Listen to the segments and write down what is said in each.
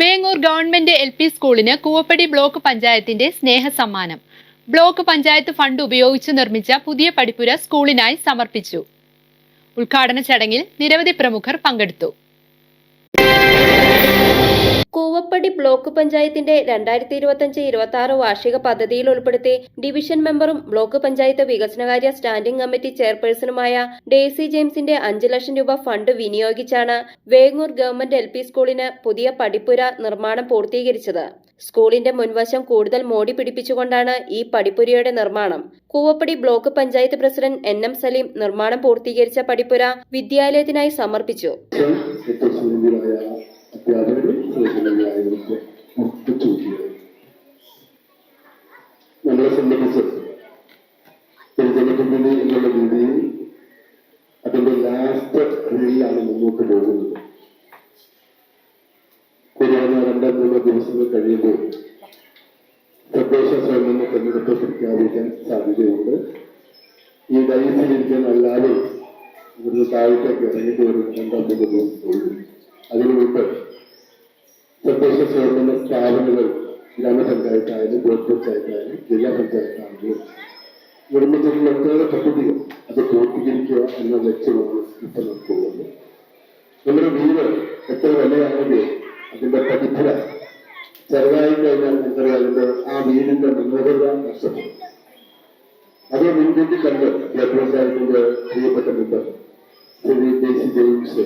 Vengoor government L P സ്കൂളിന് Koovappady block പഞ്ചായത്തിന്റെ സ്നേഹ സമ്മാനം. ബ്ലോക്ക് പഞ്ചായത്ത് ഫണ്ട് ഉപയോഗിച്ച് നിർമ്മിച്ച പുതിയ പഠിപ്പുര സ്കൂളിനായി സമർപ്പിച്ചു. ഉദ്ഘാടന ചടങ്ങിൽ നിരവധി പ്രമുഖർ പങ്കെടുത്തു. ബ്ലോക്ക് പഞ്ചായത്തിന്റെ രണ്ടായിരത്തി ഇരുപത്തിയഞ്ച് ഇരുപത്തി ആറ് വാർഷിക പദ്ധതിയിൽ ഉൾപ്പെടുത്തി ഡിവിഷൻ മെമ്പറും ബ്ലോക്ക് പഞ്ചായത്ത് വികസനകാര്യ സ്റ്റാൻഡിംഗ് കമ്മിറ്റി ചെയർപേഴ്സണുമായ ഡേസി ജെയിംസിന്റെ അഞ്ച് ലക്ഷം രൂപ ഫണ്ട് വിനിയോഗിച്ചാണ് വേങ്ങൂർ ഗവൺമെന്റ് എൽ സ്കൂളിന് പുതിയ പടിപ്പുര നിർമ്മാണം പൂർത്തീകരിച്ചത്. സ്കൂളിന്റെ മുൻവശം കൂടുതൽ മോടി പിടിപ്പിച്ചുകൊണ്ടാണ് ഈ പടിപ്പുരയുടെ നിർമ്മാണം. Koovappady block panchayat president N M Saleem നിർമ്മാണം പൂർത്തീകരിച്ച പടിപ്പുര വിദ്യാലയത്തിനായി സമർപ്പിച്ചു. സുഹൃത്തുക്കളായവർക്ക് മുട്ടുചൂക്കിയത് നമ്മളെ സംബന്ധിച്ച് പൊതുജനപിന്തുണ എന്നുള്ള രീതിയിൽ അതിന്റെ ലാസ്റ്റ് റീലാണ് മുന്നോട്ട് പോകുന്നത്. കൊറോണ രണ്ടോ മൂന്നോ ദിവസങ്ങൾ കഴിയുമ്പോൾ തദ്ദേശ സ്വയംഭരണ തെരഞ്ഞെടുപ്പ് പ്രഖ്യാപിക്കാൻ സാധ്യതയുണ്ട്. ഈ ഡൈസിലിരിക്കാൻ അല്ലാതെ ഇവിടുന്ന് താഴത്തേക്ക് ഇറങ്ങിയിട്ട് വരുന്ന രണ്ടാം മൂന്ന് ദിവസത്തോളം അതിനു തദ്ദേശ സ്വയംഭരണ സ്ഥാപനങ്ങൾ ഗ്രാമപഞ്ചായത്തായാലും ബ്ലോക്ക് പഞ്ചായത്തായാലും ജില്ലാ പഞ്ചായത്താണെങ്കിലും ഒട്ടേറെ പദ്ധതികൾ അത് പൂർത്തീകരിക്കുക എന്ന ലക്ഷ്യമാണ് ഇപ്പൊ നമുക്കുള്ളത്. നമ്മുടെ വീട് എത്ര വിലയാണെങ്കിൽ അതിന്റെ പഠിപ്പുര ചെറുതായി കഴിഞ്ഞാൽ നമുക്കറിയാം ആ വീടിന്റെ മനോഹരത നഷ്ടപ്പെടും അത് മുൻകൂട്ടി കണ്ട് ബ്ലോക്ക് പഞ്ചായത്തിന്റെ പ്രിയപ്പെട്ട മെമ്പർ ശ്രീ ഡേസി ജെയിംസ്.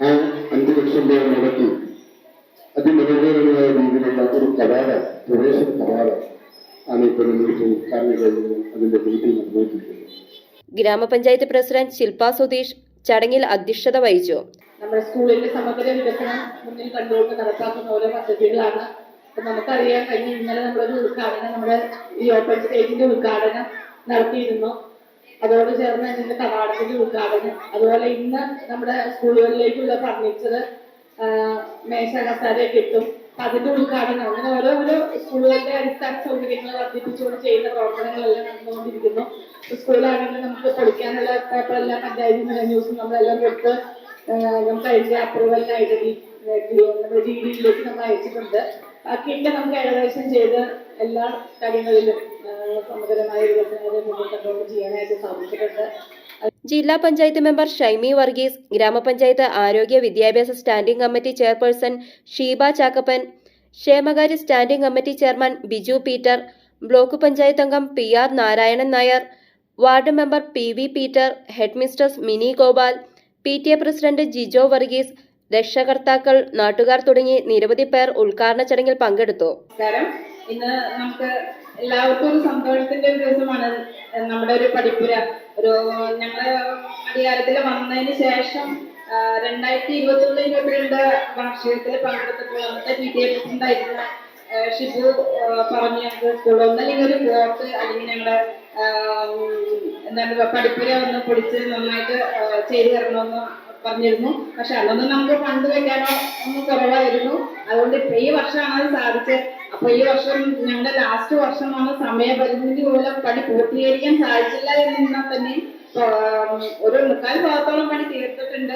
ആ അഞ്ചു ലക്ഷം രൂപ മുടക്കി അതിമനോഹരമായ രീതിയിലുള്ള ഒരു കവാടം പ്രവേശന കവാടം ആണ് ഇപ്പോൾ നിങ്ങൾക്ക് കാണാൻ കഴിയുന്നത് അതിന്റെ വീട്ടിൽ നിർവഹിച്ചിരിക്കുന്നത് ഗ്രാമപഞ്ചായത്ത് പ്രസിഡന്റ് ശില്പ സുധീഷ് ചടങ്ങിൽ അധ്യക്ഷത വഹിച്ചു. നമ്മുടെ സ്കൂളിന്റെ സമഗ്ര വികസനം മുന്നിൽ കണ്ടുകൊണ്ട് നടപ്പാക്കുന്ന ഓരോ പദ്ധതികളാണ്. അപ്പൊ നമുക്കറിയാൻ കഴിഞ്ഞ ഇന്നലെ നമ്മളൊരു ഉദ്ഘാടനം നമ്മുടെ ഈ ഓപ്പൺ സ്റ്റേജിന്റെ ഉദ്ഘാടനം നടത്തിയിരുന്നു. അതോട് ചേർന്ന് ഇതിന്റെ കവാടത്തിന്റെ ഉദ്ഘാടനം. അതുപോലെ ഇന്ന് നമ്മുടെ സ്കൂളുകളിലേക്കുള്ള ഫർണിച്ചർ മേശ കസാര കിട്ടും. അതിന്റെ ഉദ്ഘാടനം. അങ്ങനെ ഓരോ ഓരോ സ്കൂളുകളുടെ അടിസ്ഥാന സൗകര്യങ്ങൾ വർദ്ധിപ്പിച്ചുകൊണ്ട് ചെയ്യുന്ന പ്രവർത്തനങ്ങളെല്ലാം നടന്നുകൊണ്ടിരിക്കുന്നു. സ്കൂളാണെങ്കിൽ നമുക്ക് പഠിക്കാനുള്ള പേപ്പറെല്ലാം പഞ്ചായത്തിൽ നിന്ന് ന്യൂസും നമ്മളെല്ലാം കൊടുത്ത് നമുക്ക് അതിന്റെ അപ്രൂവലിനായിട്ട് നമ്മുടെ ഡി ഡിയിലേക്ക് നമ്മൾ അയച്ചിട്ടുണ്ട്. ബാക്കിയൊക്കെ നമുക്ക് ഏകദേശം ചെയ്ത് എല്ലാ കാര്യങ്ങളിലും സമഗ്രമായ വികസനങ്ങളെ മുന്നിൽ കൊണ്ട് ചെയ്യാനായിട്ട് സാധിച്ചിട്ടുണ്ട്. ജില്ലാ പഞ്ചായത്ത് മെമ്പർ ഷൈമി വർഗീസ് ഗ്രാമപഞ്ചായത്ത് ആരോഗ്യ വിദ്യാഭ്യാസ standing committee chairperson Sheeba Chackappan ക്ഷേമകാര്യ standing committee chairman Biju Peter block panchayat അംഗം P R Narayanan Nair ward member P V Peter headmistress Mini Gopal P T A president Jijo Varghese രക്ഷകർത്താക്കൾ നാട്ടുകാർ തുടങ്ങി നിരവധി പേർ ഉദ്ഘാടന ചടങ്ങിൽ പങ്കെടുത്തു. ഇന്ന് നമുക്ക് എല്ലാവർക്കും ഒരു സന്തോഷത്തിന്റെ ഒരു ദിവസമാണ്. നമ്മുടെ ഒരു പഠിപ്പുര ഒരു ഞങ്ങൾ അധികാരത്തിൽ വന്നതിന് ശേഷം രണ്ടായിരത്തി ഇരുപത്തി ഒന്ന് ഇരുപത്തിരണ്ട് വാർഷികത്തിൽ പങ്കെടുത്തപ്പോൾ അന്നത്തെ P T A president Shibu പറഞ്ഞ സ്കൂളിൽ ഒന്നല്ലെങ്കിൽ ഒരു ബ്ലോക്ക് അല്ലെങ്കിൽ ഞങ്ങളുടെ എന്താണ് പഠിപ്പുര ഒന്ന് പൊടിച്ച് നന്നായിട്ട് ചെയ്തു തരണമെന്ന് പറഞ്ഞിരുന്നു. പക്ഷെ അന്നൊന്നും നമുക്ക് ഫണ്ട് വെക്കാനോ ഒന്നും കുറവായിരുന്നു. അതുകൊണ്ട് ഇപ്പൊ ഈ വർഷമാണ് അത് സാധിച്ചത്. അപ്പൊ ഈ വർഷം ഞങ്ങളുടെ ലാസ്റ്റ് വർഷമാണ് സമയപരിമിതി മൂലം പണി പൂർത്തീകരിക്കാൻ സാധിച്ചില്ല എന്നിരുന്നാൽ തന്നെ ഒരു മുക്കാൽ ഭാഗത്തോളം പണി തീർത്തിട്ടുണ്ട്.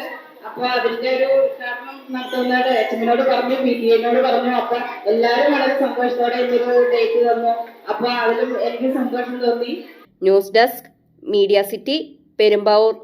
അപ്പൊ അതിന്റെ ഒരു ഉദ്ഘാടനം നടത്തുന്നത് അച്ഛനോട് പറഞ്ഞു പി ടി എനോട് പറഞ്ഞു. അപ്പൊ എല്ലാവരും വളരെ സന്തോഷത്തോടെ ഇന്നൊരു ഡേറ്റ് തന്നു. അപ്പൊ അതിലും എനിക്ക് സന്തോഷം തോന്നി. News desk media city Perumbavoor.